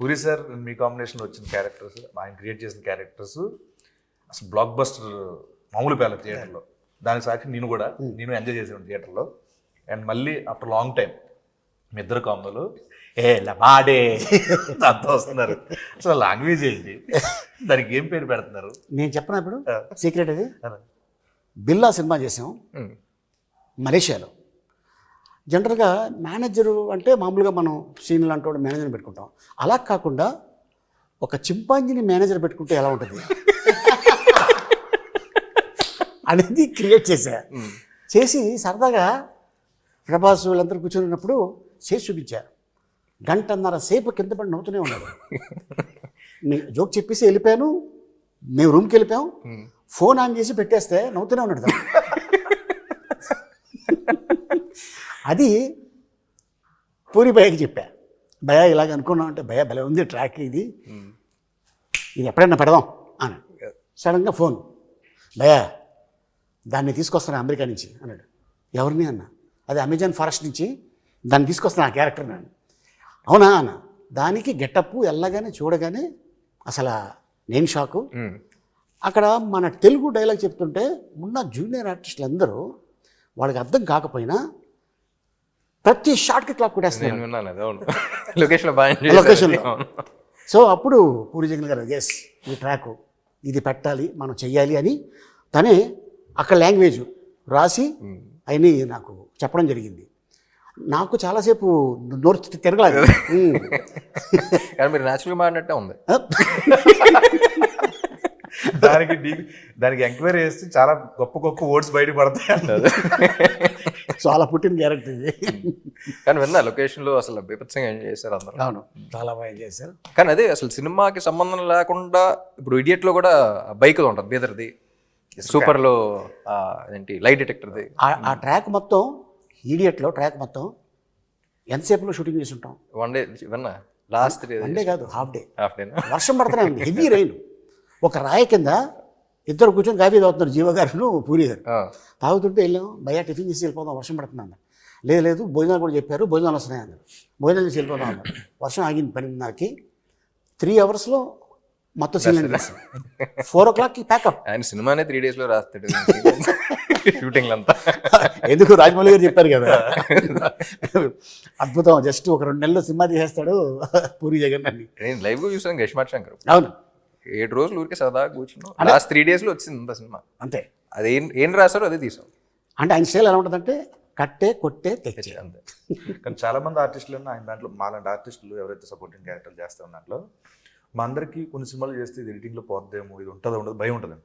Puri sir మీ కాంబినేషన్లో వచ్చిన characters ఆయన క్రియేట్ చేసిన క్యారెక్టర్స్ అసలు బ్లాక్ బస్టర్ మామూలు పేల థియేటర్లో. దానికి సాక్షి నేను కూడా నేను ఎంజాయ్ చేసాను థియేటర్లో. అండ్ మళ్ళీ ఆఫ్టర్ లాంగ్ టైం మీ ఇద్దరు కాంబోలు ఏ లమాడే అంత వస్తున్నారు. అసలు లాంగ్వేజ్ ఏంటి? దానికి ఏం పేరు పెడుతున్నారు? నేను చెప్పను ఇప్పుడు? ఆ. సీక్రెట్ అది. బిల్లా సినిమా చేసాం. ఉమ్. మలేషియాలో. జనరల్గా మేనేజరు అంటే మామూలుగా మనం సీనియర్ అంటూ మేనేజర్ని పెట్టుకుంటాం. అలా కాకుండా ఒక చింపాంజీని మేనేజర్ పెట్టుకుంటే ఎలా ఉంటుంది? అనేది క్రియేట్ చేశా. చేసి సరదాగా ప్రభాస్ వీళ్ళందరూ కూర్చొని ఉన్నప్పుడు చేసి చూపించా. గంటన్నర సేపు కింద పడి నవ్వుతూనే ఉన్నాడు. జోక్ చెప్పేసి వెళ్ళిపోయాను. మేము రూమ్కి వెళ్ళిపోయాం. ఫోన్ ఆన్ చేసి పెట్టేస్తే నవ్వుతూనే ఉన్నాడు తను. అది పూరి భయ్యకి చెప్పా. భయ ఇలాగ అనుకున్నాం అంటే భయ భలే ఉంది ట్రాక్ ఇది. ఇది ఎప్పుడైనా పెడదాం అని సడన్గా ఫోన్. భయ దాన్ని తీసుకొస్తాను అమెరికా నుంచి అన్నాడు. ఎవరిని అన్న? అది అమెజాన్ ఫారెస్ట్ నుంచి దాన్ని తీసుకొస్తాను ఆ క్యారెక్టర్ నేను అవునా అన్న? దానికి గెటప్ వెళ్ళగానే చూడగానే అసలు నేను షాకు. అక్కడ మన తెలుగు డైలాగ్ చెప్తుంటే ఉన్న జూనియర్ ఆర్టిస్టులు అందరూ వాళ్ళకి అర్థం కాకపోయినా ప్రతి షార్ట్కి క్లాప్ కొట్టేస్తున్నారు. నేను విన్నాను అది అవును. లొకేషన్ బాగా. సో అప్పుడు పూరి జగన్ గారు ఎస్ ఈ ట్రాక్ ఇది పెట్టాలి మనం చెయ్యాలి అని తనే అక్కడ లాంగ్వేజ్ రాసి అయినా నాకు చెప్పడం జరిగింది. నాకు చాలాసేపు నోరు తిరగలేదు. కానీ మీరు న్యాచురల్గా మాడినట్టే ఉంది. దానికి దానికి ఎంక్వైరీ చేస్తే చాలా గొప్ప గొప్ప వర్డ్స్ బయట పడతాయి అంటారు సో అలా పుట్టిన క్యారెక్టర్ ఇది. కానీ విన్నా లొకేషన్లో అసలు బీభత్సంగా ఎంజాయ్ చేశారు అందరూ. అవును చాలా బాగా చేశారు. కానీ అదే అసలు సినిమాకి సంబంధం లేకుండా ఇప్పుడు ఇడియట్లో కూడా బైక్ ఉంటుంది బీదర్ది. సూపర్లో ఆ, ఏంటి లైట్ డిటెక్టర్ది ఆ- ఆ ట్రాక్ మొత్తం ఈడియట్లో ట్రాక్ మొత్తం ఎంతసేపులో షూటింగ్ చేసి ఉంటాం వన్ డే విన్నా లాస్ట్ వన్ డే కాదు హాఫ్ డే హాఫ్ డే వర్షం పడుతూనే ఉంది హెవీ రైన్ ఒక రాయి కింద ఇద్దరు కూర్చొని కాఫీ తాగుతున్నారు. జీవ గారును పూరి గారు. తాగుతుంటే వెళ్ళాం భయ్యా టిఫిన్ చేసి వెళ్ళిపోదాం వర్షం పడుతుంది లేదు లేదు భోజనాలు కూడా చెప్పారు భోజనాలు వస్తున్నాయి అన్నారు. భోజనాలు చేసి వెళ్ళిపోదాం అన్నారు. వర్షం ఆగింది పన్నెండున్నరకి. త్రీ అవర్స్లో మొత్తం సీన్ ఫోర్ ఓ క్లాక్కి ప్యాకప్ ఆయన సినిమానే త్రీ డేస్లో రాస్తాడు. షూటింగ్ అంతా. ఎందుకు రాజమౌళి గారు చెప్పారు కదా. అద్భుతం. జస్ట్ ఒక రెండు నెలలు సినిమా తీసేస్తాడు పూరి జగన్ అని. నేను లైవ్గా చూసాను గష్మాట్ శంకర్. అవును. ఏడు రోజులు ఊరికే సరదాగా కూర్చున్నాం. లాస్ట్ త్రీ డేస్లో వచ్చింది అంత సినిమా. అంతే. అది ఏం ఏం రాశారో అదే తీసాం. అంటే ఆయన స్టైల్ ఎలా ఉంటుందంటే కట్టే కొట్టే తెచ్చే. అంతే. కానీ చాలా మంది ఆర్టిస్టులు ఆయన దాంట్లో మాలాంటి ఆర్టిస్టులు ఎవరైతే సపోర్టింగ్ క్యారెక్టర్లు చేస్తా ఉన్న దాంట్లో మా అందరికీ కొన్ని సినిమాలు చేస్తే ఇది ఎడిటింగ్లో పోద్దేమో ఇది ఉంటుందో ఉండదు భయం ఉంటుంది